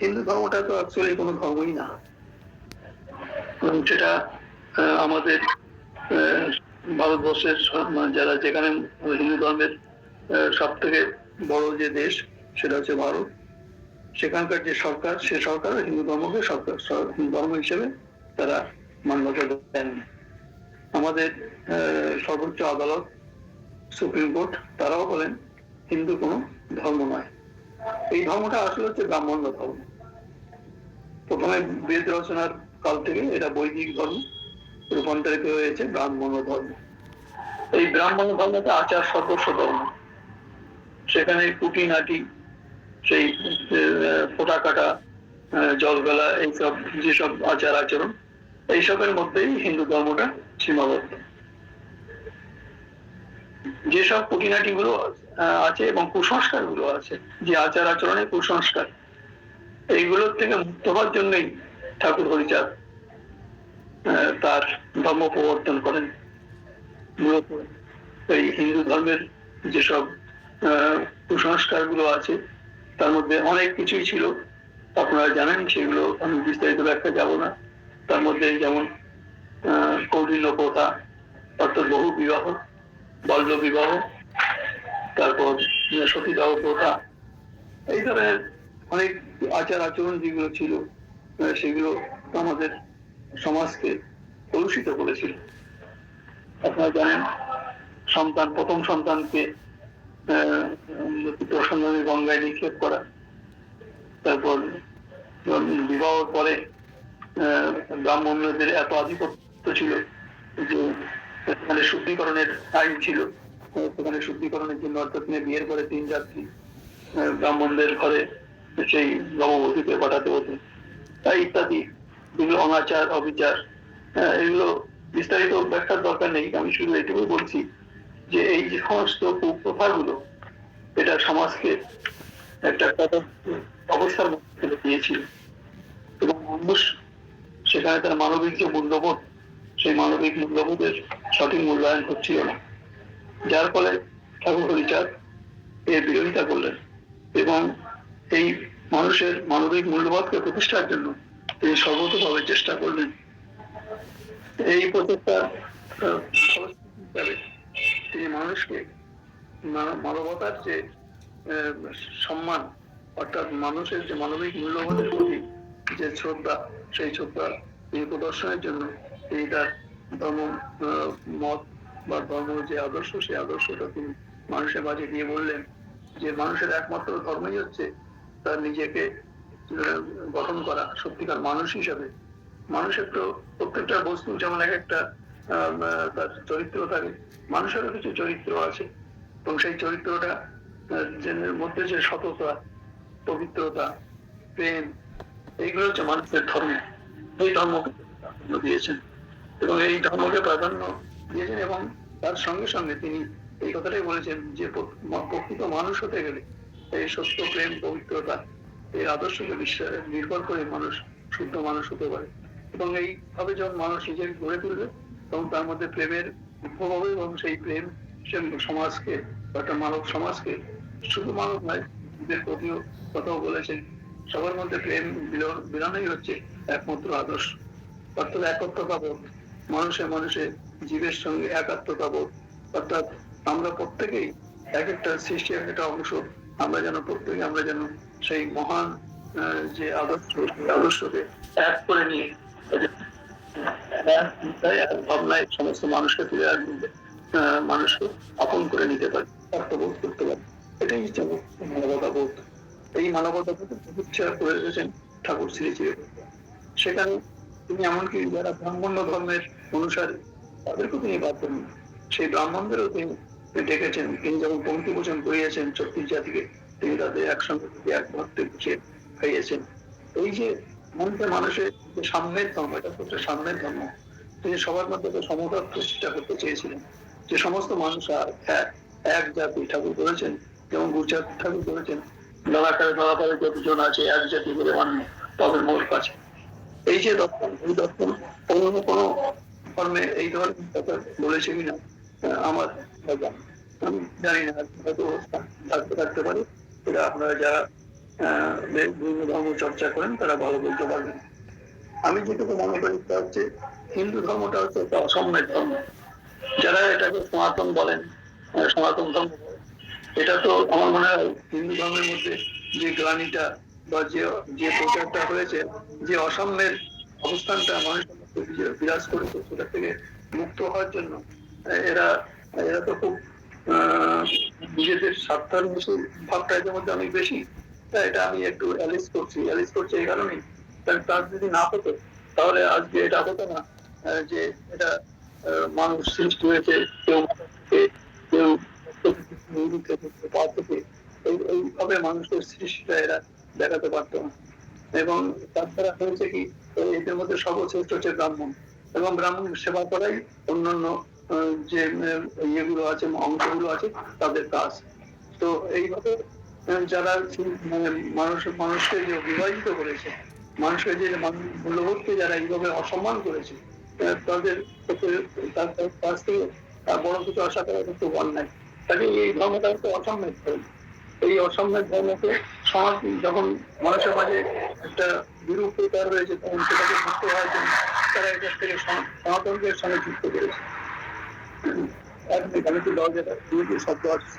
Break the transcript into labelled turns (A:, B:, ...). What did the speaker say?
A: হিন্দু ধর্মটা তো অ্যাকচুয়ালি কোনো ধর্মই না। আহ, আমাদের ভারতবর্ষের মানে যারা যেখানে হিন্দু ধর্মের সব থেকে বড় যে দেশ সেটা হচ্ছে ভারত। সেখানকার যে সরকার সে সরকার হিন্দু ধর্মকে সরকার হিন্দু ধর্ম হিসেবে তারা মান্যতা দেন। আমাদের সর্বোচ্চ আদালত সুপ্রিম কোর্ট তারাও বলেন হিন্দু কোনো ধর্ম নয়। এই ধর্মটা আসলে হচ্ছে ব্রাহ্মণ্য ধর্ম। প্রথমে বেদ রচনার কাল থেকে এটা বৈদিক ধর্ম রূপান্তরিত হয়েছে ব্রাহ্মণ ধর্ম। এই ব্রাহ্মণ ধর্মটা আচার সদস্য ধর্ম। সেখানে কুটিনাটি সেই ফোঁটা কাটা আহ, জল গলা এইসব যেসব আচার আচরণ এইসবের মধ্যেই হিন্দু ধর্মটা সীমাবদ্ধ। যেসব কুটিনাটি গুলো আছে এবং কুসংস্কারগুলো আছে যে আচার আচরণে কুসংস্কার এইগুলোর থেকে মুক্ত হওয়ার জন্যই ঠাকুর হরিচাঁদ তার ধর্ম প্রবর্তন করেন। মূলত এই হিন্দু ধর্মের যেসব কুসংস্কারগুলো আছে, তার মধ্যে অনেক কিছুই ছিল। আপনারা জানেন, সেগুলো আমি বিস্তারিত ব্যাখ্যা যাব না। তার মধ্যে যেমন কৌটিল্য প্রথা, অর্থাৎ বহু বিবাহ বাল্য বিবাহ, তারপর সতীদাহ প্রথা, এই ধরনের অনেক আচার আচরণ যেগুলো ছিল সেগুলো আমাদের সমাজকে কলুষিত করেছিল। আপনারা জানেন সন্তান প্রথম সন্তানকে আহ, প্রসন্নমী গঙ্গায় নিক্ষেপ করা। তারপর বিবাহের পরে ব্রাহ্মণদের এত আধিপত্য ছিল যে সেখানে শুদ্ধিকরণের আইন ছিল। সেখানে শুদ্ধিকরণের জন্য অর্থাৎ বিয়ের পরে তিন যাত্রী ব্রাহ্মণদের ঘরে সেই নববধূকে পাঠাতে হতো তাই ইত্যাদি যেগুলো অনাচার অবিচার আহ, এগুলো বিস্তারিত ব্যাখ্যার দরকার নেই। আমি শুধু এটুকুই বলছি যে এই যে সমস্ত কুপ্রথাগুলো এটা সমাজকে একটা অবস্থার মধ্যে দিয়েছিল। এবং মানুষ সেখানে তার মানবিক যে মূল্যবোধ সেই মানবিক মূল্যবোধের সঠিক মূল্যায়ন হচ্ছিল না। যার ফলে ঠাকুর হরিচাঁদ এর বিরোধিতা করলেন এবং এই মানুষের মানবিক মূল্যবোধকে প্রতিষ্ঠার জন্য তিনি সর্বতভাবে চেষ্টা করলেন। এই প্রচেষ্টা তিনি মানুষকে মানবতার যে সম্মান, অর্থাৎ মানুষের যে মানবিক মূল্যবোধের প্রতি যে শ্রদ্ধা, সেই শ্রদ্ধা তিনি প্রদর্শনের জন্য তিনি তার ধর্ম মত বা ধর্ম যে আদর্শ, সেই আদর্শটা তিনি মানুষের মাঝে দিয়ে বললেন যে মানুষের একমাত্র ধর্মই হচ্ছে তার নিজেকে গঠন করা সত্যিকার মানুষ হিসাবে। মানুষের তো প্রত্যেকটা বস্তু যেমন এক একটা তার চরিত্র থাকে, মানুষেরও কিছু চরিত্র আছে। এবং সেই চরিত্রটা মধ্যে যে সততা, পবিত্রতা, প্রেম, এইগুলো হচ্ছে মানুষের ধর্ম। এই ধর্মকে প্রাধান্য দিয়েছেন। এবং এই ধর্মকে প্রাধান্য দিয়েছেন এবং তার সঙ্গে সঙ্গে তিনি এই কথাটাই বলেছেন যে প্রকৃত মানুষ হতে গেলে এই সত্য, প্রেম, পবিত্রতা, এই আদর্শকে বিশ্বাস নির্ভর করে মানুষ শুদ্ধ মানুষ হতে পারে। এবং এইভাবে যখন মানুষ নিজেকে গড়ে তুলবে, তখন তার মধ্যে প্রেমের উদ্ভব হবে এবং সেই প্রেম সমাজকে একটা মানব সমাজকে শুধু মানব নয় প্রতিও কথাও বলেছেন। সবার মধ্যে প্রেম বিধানই হচ্ছে একমাত্র আদর্শ। অর্থাৎ একত্রতা বোধ, মানুষে মানুষে জীবের সঙ্গে একাত্মতা বোধ। অর্থাৎ আমরা প্রত্যেকেই এক একটা সৃষ্টি এক একটা অংশ। আমরা যেন প্রত্যেকে আমরা যেন সেই মহান যে আদর্শ সেই আদর্শকে এক করে নিয়ে ভাবনায় সমস্ত মানুষকে আহ, মানুষকে আপন করে নিতে পারে আত্মবোধ করতে পারে। এটাই হচ্ছে মানবতা বোধ। এই মানবতা বোধ প্রতিষ্ঠা করে রেখেছেন ঠাকুর শ্রী শ্রী। সেখানে তিনি এমনকি যারা ব্রাহ্মণ্য ধর্মের অনুসারী তাদেরকেও তিনি বাদ দেন সেই ব্রাহ্মণদেরও তিনি ডেকেছেন তিনি যখন পঙ্ক্তি ভোজন করিয়েছেন ছত্রিশ জাতিকে, তিনি তাদের একসঙ্গে এক ভক্তে বসে খাইয়েছেন। এই যে মনকে মানুষের যে সাম্যের ধর্ম, এটা হচ্ছে সাম্যের ধর্ম। তিনি সবার মধ্যে সমতা প্রতিষ্ঠা করতে চেয়েছিলেন। যে সমস্ত মানুষ আর এক এক জাতি, ঠাকুর করেছেন যেমন গুজরাট ঠাকুর করেছেন ধরাকারে ধরাকারে যতজন আছে, এক জাতি বলে মান্য তবে মোর কাছে। এই যে দর্শন, এই দর্শন অন্য কোনো ধর্মে এই ধরনের কথা বলেছে কিনা আমার আমি জানি না হয়তো থাকতে থাকতে পারে। এটা আপনারা যারা বিভিন্ন ধর্ম চর্চা করেন, তারা ভালো বলতে পারবেন। আমি যেটুকু মনে করি তা হচ্ছে, হিন্দু ধর্মটা হচ্ছে একটা অসম্যের ধর্ম। যারা এটাকে সনাতন বলেন সনাতন ধর্ম এটা তো আমার মনে হয় হিন্দু ধর্মের মধ্যে যে গ্লানিটা বা যে যে প্রচারটা হয়েছে, যে অসাম্যের অবস্থানটা মানুষের বিরাজ করেছে, সেটা থেকে মুক্ত হওয়ার জন্য এরা এরা তো খুব নিজেদের স্বার্থান্বেষী ভাবটা এদের মধ্যে অনেক বেশি। এটা আমি একটু অ্যালিস করছি অ্যালিস করছি এই কারণেই। কারণ তার যদি না হতো তাহলে আজকে এটা হতো না যে এটা মানুষ সৃষ্টি হয়েছে কেউ কেউ থেকে, এইভাবে মানুষের সৃষ্টিটা এরা দেখাতে পারতো না। এবং তাছাড়া হয়েছে কি এদের মধ্যে সর্বশ্রেষ্ঠ হচ্ছে ব্রাহ্মণ। এবং ব্রাহ্মণ সেবা করাই অন্যান্য যে ইয়েগুলো আছে অংশগুলো আছে, তাদের কাজ। তো এইভাবে যারা মানে মানুষ, মানুষকে যে বিবাহিত করেছে, মানুষকে যে মূল্যবোধকে যারা এইভাবে অসম্মান করেছে তাদের কাছ থেকে বড় কিছু আশা করা কিন্তু অন্যায় তাকে এই ধর্মটা হচ্ছে অসম্মান ধর্ম। এই অসম্মান ধর্মকে সমাজ, যখন মানুষের মাঝে একটা বিরূপ হয়েছে তখন সেটাকে মুক্ত হওয়ার জন্য তারা এটার থেকে সনা- সনাতনদের সঙ্গে যুক্ত করেছে আমি একটু দরজাটা দিয়ে শব্দ আসছে